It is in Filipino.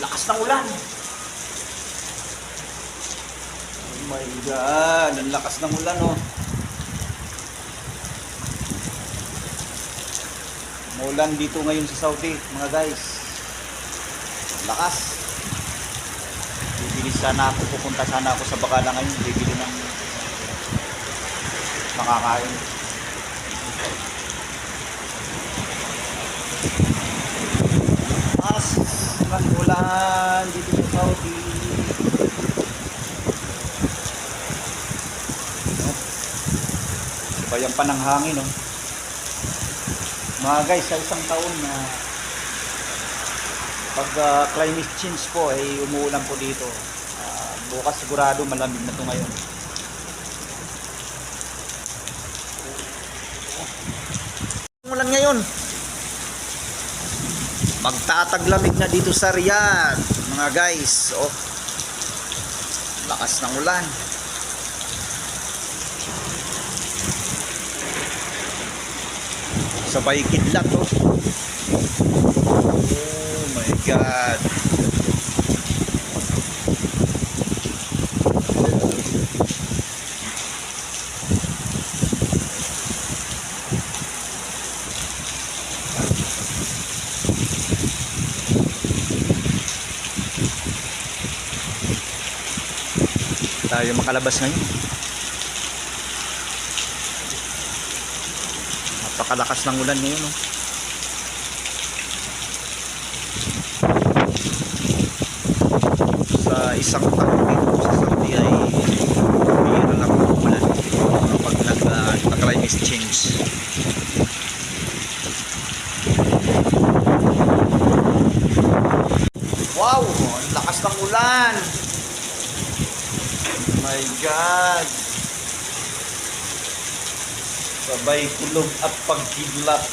lakas ng ulan. Oh my God, ang lakas ng ulan oh. Umulan dito ngayon sa Saudi, mga guys. Lakas. Bibili sana ako, pupunta sana ako sa Bacala ngayon, bibili ng makakain. Ulan dito sa Saudi. Bayan pa ng hangin, no? Mga guys, sa isang taon na pag ah, climate change po ay umuulan po dito. Ah, bukas sigurado malamig na to ngayon. Magtataglamig na dito sa Riyadh, mga guys. Oh. Lakas ng ulan. Sabay kidlat oh. Oh my God. Tayo makalabas ngayon. Napakalakas ng ulan ngayon. Oh. Sa isang taon dito sa Saudi ay lang ang ulan kapag nag, uh, climate change. Wow! Ang lakas ng ulan! My God! Sabay kulog at pagkidlat.